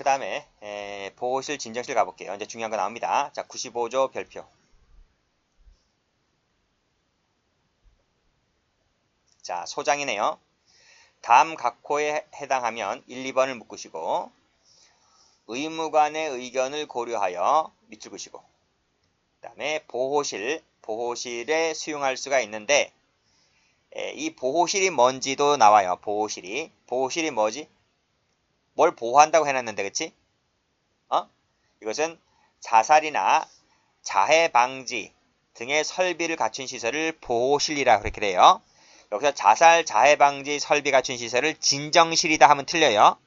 그 다음에 보호실 진정실 가볼게요. 이제 중요한 거 나옵니다. 자, 95조 별표. 자, 소장이네요. 다음 각호에 해당하면 1, 2번을 묶으시고 의무관의 의견을 고려하여 밑줄 그시고 그 다음에 보호실, 보호실에 수용할 수가 있는데 에, 이 보호실이 뭔지도 나와요. 보호실이. 보호실이 뭐지? 뭘 보호한다고 해놨는데 그치? 어? 이것은 자살이나 자해 방지 등의 설비를 갖춘 시설을 보호실이라 그렇게 돼요. 여기서 자살 자해 방지 설비 갖춘 시설을 진정실이다 하면 틀려요.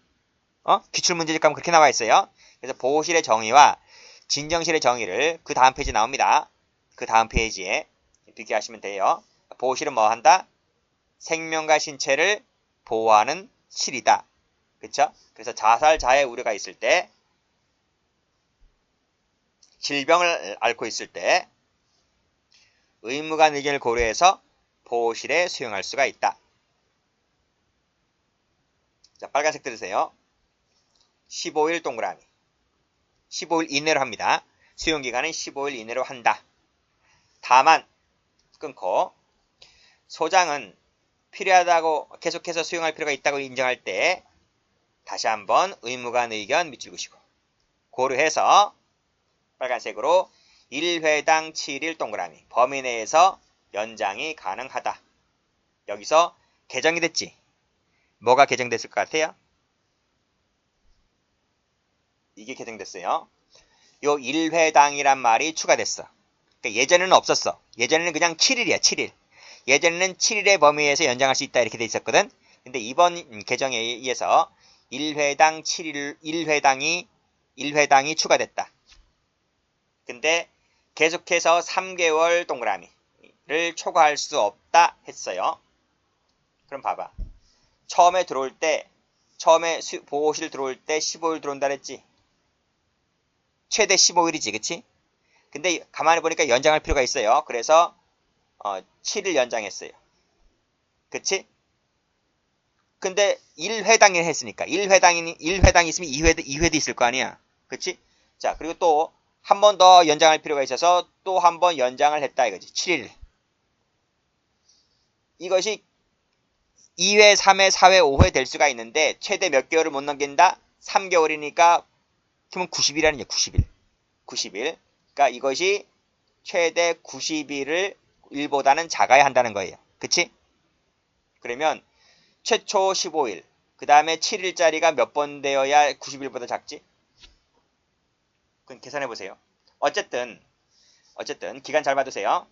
어? 기출문제집 가면 그렇게 나와 있어요. 그래서 보호실의 정의와 진정실의 정의를 그 다음 페이지 나옵니다. 그 다음 페이지에 비교하시면 돼요. 보호실은 뭐 한다? 생명과 신체를 보호하는 실이다. 그쵸? 그래서 자살, 자해 우려가 있을 때, 질병을 앓고 있을 때, 의무관 의견을 고려해서 보호실에 수용할 수가 있다. 자, 빨간색 들으세요. 15일 동그라미. 15일 이내로 합니다. 수용기간은 15일 이내로 한다. 다만, 끊고, 소장은 필요하다고 계속해서 수용할 필요가 있다고 인정할 때 다시 한번 의무관 의견 밑줄 그시고 고려해서 빨간색으로 1회당 7일 동그라미 범위 내에서 연장이 가능하다. 여기서 개정이 됐지. 뭐가 개정됐을 것 같아요? 이게 개정됐어요. 요 1회당이란 말이 추가됐어. 그러니까 예전에는 없었어. 예전에는 그냥 7일이야, 7일. 예전에는 7일의 범위에서 연장할 수 있다 이렇게 돼 있었거든. 근데 이번 개정에 의해서 1회당 7일 1회당이 1회당이 추가됐다. 근데 계속해서 3개월 동그라미를 초과할 수 없다 했어요. 그럼 봐봐. 처음에 들어올 때 처음에 보호실 들어올 때 15일 들어온다 그랬지. 최대 15일이지, 그치? 근데 가만히 보니까 연장할 필요가 있어요. 그래서 어, 7일 연장했어요. 그치? 근데 1회당을 했으니까 1회당이 1회당 있으면 2회 2회도 있을 거 아니야. 그치? 자, 그리고 또 한 번 더 연장할 필요가 있어서 또 한 번 연장을 했다 이거지. 7일. 이것이 2회, 3회, 4회, 5회 될 수가 있는데 최대 몇 개월을 못 넘긴다? 3개월이니까 그러면 90일이라는 게 90일. 90일. 그러니까 이것이 최대 90일을 1보다는 작아야 한다는 거예요. 그치? 그러면 최초 15일, 그 다음에 7일짜리가 몇 번 되어야 90일보다 작지? 그럼 계산해 보세요. 어쨌든 어쨌든 기간 잘 봐두세요.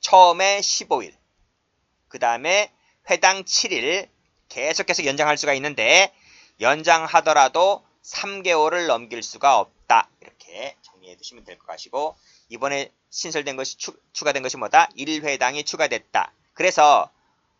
처음에 15일, 그 다음에 회당 7일 계속해서 연장할 수가 있는데 연장하더라도 3개월을 넘길 수가 없다. 이렇게 정리해 두시면 될 것 같시고 이번에 신설된 것이 추, 가된 것이 뭐다? 1회당이 추가됐다. 그래서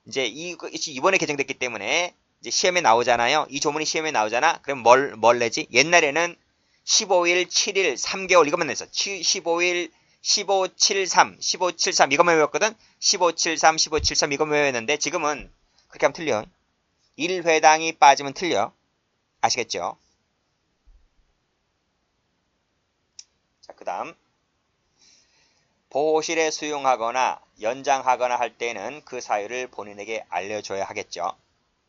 이제 이것이 이번에 개정됐기 때문에 이제 시험에 나오잖아요. 이 조문이 시험에 나오잖아. 그럼 뭘, 뭘 내지? 옛날에는 15일, 7일, 3개월 이것만 냈어. 15일, 1573, 1573 이것만 외웠거든. 1573, 1573 이것만 외웠는데 지금은 그렇게 하면 틀려. 1회당이 빠지면 틀려. 아시겠죠? 자, 그 다음 보호실에 수용하거나 연장하거나 할 때는 그 사유를 본인에게 알려줘야 하겠죠.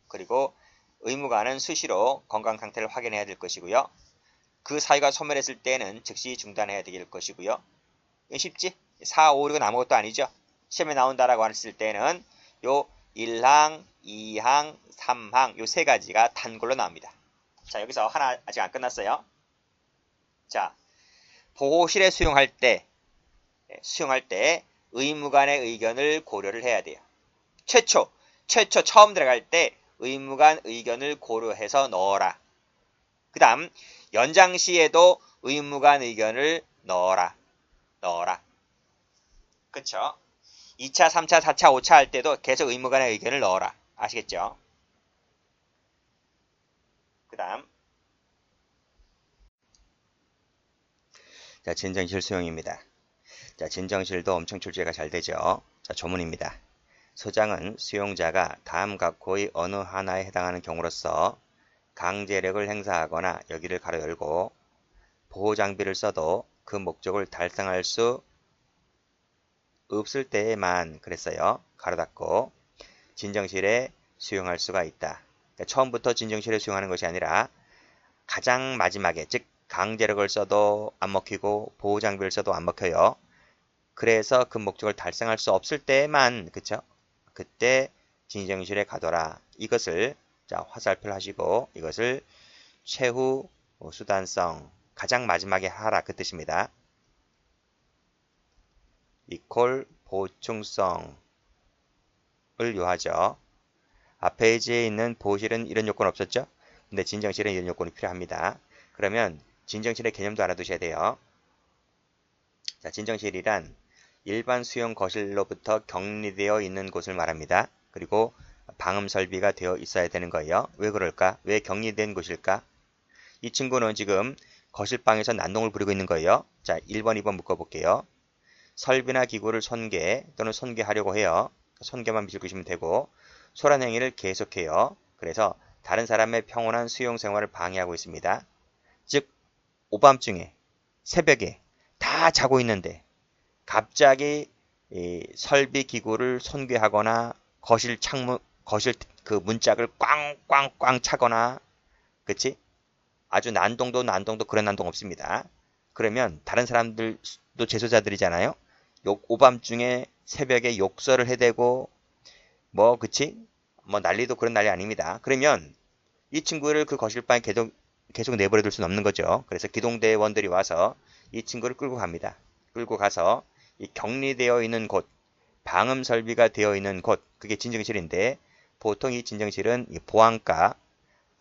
그리고 의무관은 수시로 건강 상태를 확인해야 될 것이고요. 그 사유가 소멸했을 때는 즉시 중단해야 될 것이고요. 쉽지? 4, 5, 6은 아무것도 아니죠. 시험에 나온다라고 했을 때는 요 1항, 2항, 3항 요 세 가지가 단골로 나옵니다. 자 여기서 하나 아직 안 끝났어요. 자 보호실에 수용할 때 예, 수용할 때 의무관의 의견을 고려를 해야 돼요. 최초, 최초 처음 들어갈 때 의무관 의견을 고려해서 넣어라. 그 다음 연장 시에도 의무관 의견을 넣어라. 넣어라. 그쵸? 2차, 3차, 4차, 5차 할 때도 계속 의무관의 의견을 넣어라. 아시겠죠? 그 다음 자, 진정실 수용입니다. 자, 진정실도 엄청 출제가 잘 되죠. 자, 조문입니다. 소장은 수용자가 다음 각호의 어느 하나에 해당하는 경우로서 강제력을 행사하거나 여기를 가로 열고 보호 장비를 써도 그 목적을 달성할 수 없을 때에만 그랬어요. 가로 닫고 진정실에 수용할 수가 있다. 그러니까 처음부터 진정실에 수용하는 것이 아니라 가장 마지막에 즉 강제력을 써도 안 먹히고 보호 장비를 써도 안 먹혀요. 그래서 그 목적을 달성할 수 없을 때만 그쵸? 그때 진정실에 가둬라. 이것을 자 화살표를 하시고 이것을 최후 수단성 가장 마지막에 하라 그 뜻입니다. 이퀄 보충성을 요하죠. 앞 페이지에 있는 보실은 이런 요건 없었죠? 근데 진정실은 이런 요건이 필요합니다. 그러면 진정실의 개념도 알아두셔야 돼요. 자, 진정실이란 일반 수용 거실로부터 격리되어 있는 곳을 말합니다. 그리고 방음 설비가 되어 있어야 되는 거예요. 왜 그럴까? 왜 격리된 곳일까? 이 친구는 지금 거실방에서 난동을 부리고 있는 거예요. 자, 1번, 2번 묶어볼게요. 설비나 기구를 손괴 또는 손괴하려고 해요. 손괴만 비추시면 되고 소란 행위를 계속해요. 그래서 다른 사람의 평온한 수용 생활을 방해하고 있습니다. 즉 오밤중에 새벽에 다 자고 있는데 갑자기 설비 기구를 손괴하거나 거실 창문 거실 그 문짝을 꽝꽝꽝 차거나 그치? 아주 난동도 난동도 그런 난동 없습니다. 그러면 다른 사람들도 재소자들이잖아요. 욕, 오밤중에 새벽에 욕설을 해대고 뭐 그치? 뭐 난리도 그런 난리 아닙니다. 그러면 이 친구를 그 거실방에 계속 계속 내버려 둘 수는 없는 거죠. 그래서 기동대원들이 와서 이 친구를 끌고 갑니다. 끌고 가서 이 격리되어 있는 곳, 방음 설비가 되어 있는 곳, 그게 진정실인데 보통 이 진정실은 이 보안과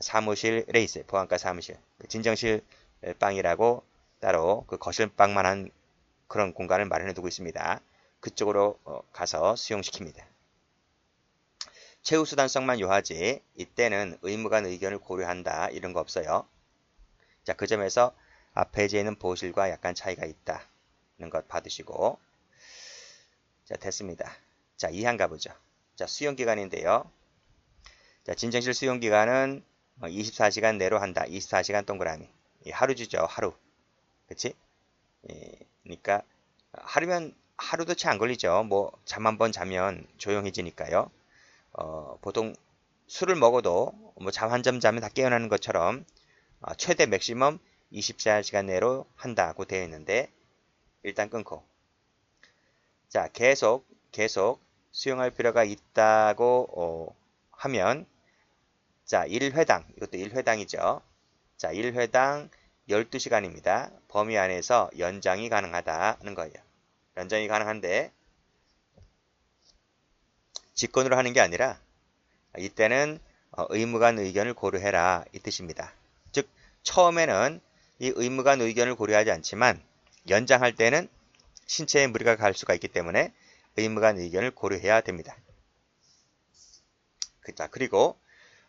사무실에 있어요. 보안과 사무실. 그 진정실 방이라고 따로 그 거실방만 한 그런 공간을 마련해 두고 있습니다. 그쪽으로 어, 가서 수용시킵니다. 최후 수단성만 요하지 이때는 의무관 의견을 고려한다 이런 거 없어요. 자, 그 점에서 앞에 제는 보실과 약간 차이가 있다는 것 받으시고 자, 됐습니다. 자, 2항 가보죠. 자, 수용기간인데요. 자, 진정실 수용기간은 24시간 어, 내로 한다. 24시간 동그라미. 하루 주죠, 하루. 그치? 예, 그러니까 하루면 하루도 채 안 걸리죠. 뭐 잠 한 번 자면 조용해지니까요. 어, 보통 술을 먹어도 뭐 잠한점 자면 다 깨어나는 것처럼 어, 최대 맥시멈 24시간 내로 한다고 되어 있는데 일단 끊고 자 계속 계속 수용할 필요가 있다고 어, 하면 자 1회당 이것도 1회당이죠. 자 1회당 12시간입니다. 범위 안에서 연장이 가능하다는 거예요. 연장이 가능한데 직권으로 하는 게 아니라 이때는 어, 의무관 의견을 고려해라 이 뜻입니다. 즉 처음에는 이 의무관 의견을 고려하지 않지만 연장할 때는 신체에 무리가 갈 수가 있기 때문에 의무관 의견을 고려해야 됩니다. 자 그리고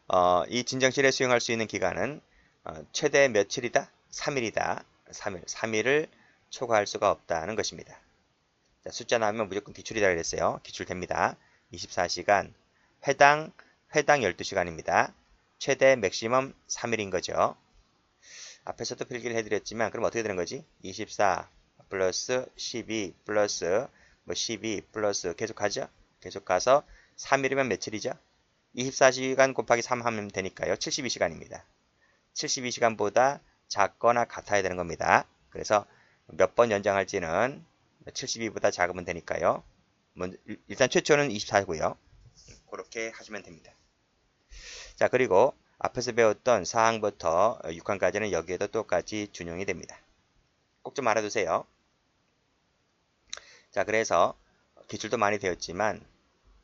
어, 이 진정실에 수용할 수 있는 기간은 어, 최대 며칠이다? 3일이다. 3일. 3일을 초과할 수가 없다는 것입니다. 자, 숫자 나오면 무조건 기출이다 그랬어요. 기출됩니다. 24시간, 회당, 회당 12시간입니다. 최대 맥시멈 3일인 거죠. 앞에서도 필기를 해드렸지만 그럼 어떻게 되는 거지? 24 플러스 12 플러스 뭐 12 플러스 계속 가죠? 계속 가서 3일이면 며칠이죠? 24시간 곱하기 3 하면 되니까요. 72시간입니다. 72시간보다 작거나 같아야 되는 겁니다. 그래서 몇 번 연장할지는 72보다 작으면 되니까요. 뭐 일단 최초는 24고요. 그렇게 하시면 됩니다. 자 그리고 앞에서 배웠던 4항부터 6항까지는 여기에도 똑같이 준용이 됩니다. 꼭 좀 알아두세요. 자 그래서 기출도 많이 되었지만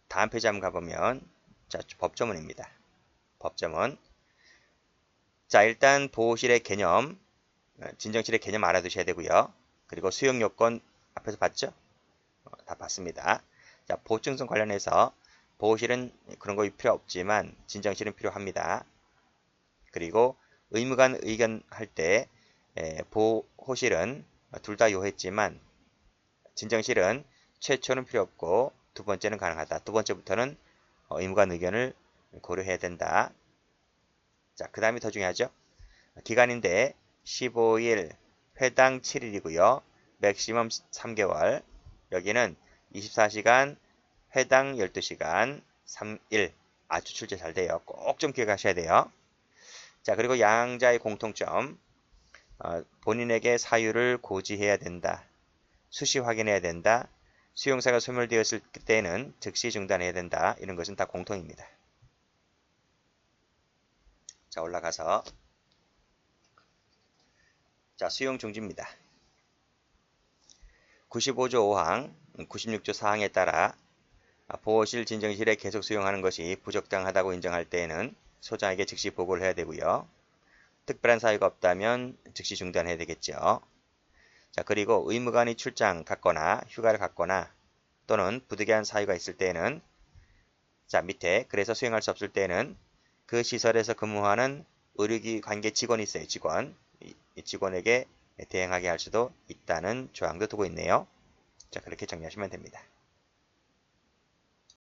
다음 페이지 한번 가보면 자 법조문입니다. 법조문 자 일단 보호실의 개념 진정실의 개념 알아두셔야 되고요. 그리고 수용 요건 앞에서 봤죠? 어, 다 봤습니다. 자, 보증성 관련해서 보호실은 그런 거 필요 없지만 진정실은 필요합니다. 그리고 의무관 의견할 때 보호실은 둘 다 요했지만 진정실은 최초는 필요 없고 두 번째는 가능하다. 두 번째부터는 어, 의무관 의견을 고려해야 된다. 자, 그 다음이 더 중요하죠. 기간인데 15일, 회당 7일이고요. 맥시멈 3개월. 여기는 24시간, 회당 12시간, 3일. 아주 출제 잘 돼요. 꼭 좀 기억하셔야 돼요. 자, 그리고 양자의 공통점. 어, 본인에게 사유를 고지해야 된다. 수시 확인해야 된다. 수용사가 소멸되었을 때는 즉시 중단해야 된다. 이런 것은 다 공통입니다. 자, 올라가서 자, 수용 중지입니다. 95조 5항, 96조 4항에 따라 보호실 진정실에 계속 수용하는 것이 부적당하다고 인정할 때에는 소장에게 즉시 보고를 해야 되고요. 특별한 사유가 없다면 즉시 중단해야 되겠죠. 자, 그리고 의무관이 출장 갔거나 휴가를 갔거나 또는 부득이한 사유가 있을 때에는 자, 밑에 그래서 수행할 수 없을 때는 그 시설에서 근무하는 의료기 관계 직원이 있어요. 직원. 이, 이 직원에게 대행하게 할 수도 있다는 조항도 두고 있네요. 자, 그렇게 정리하시면 됩니다.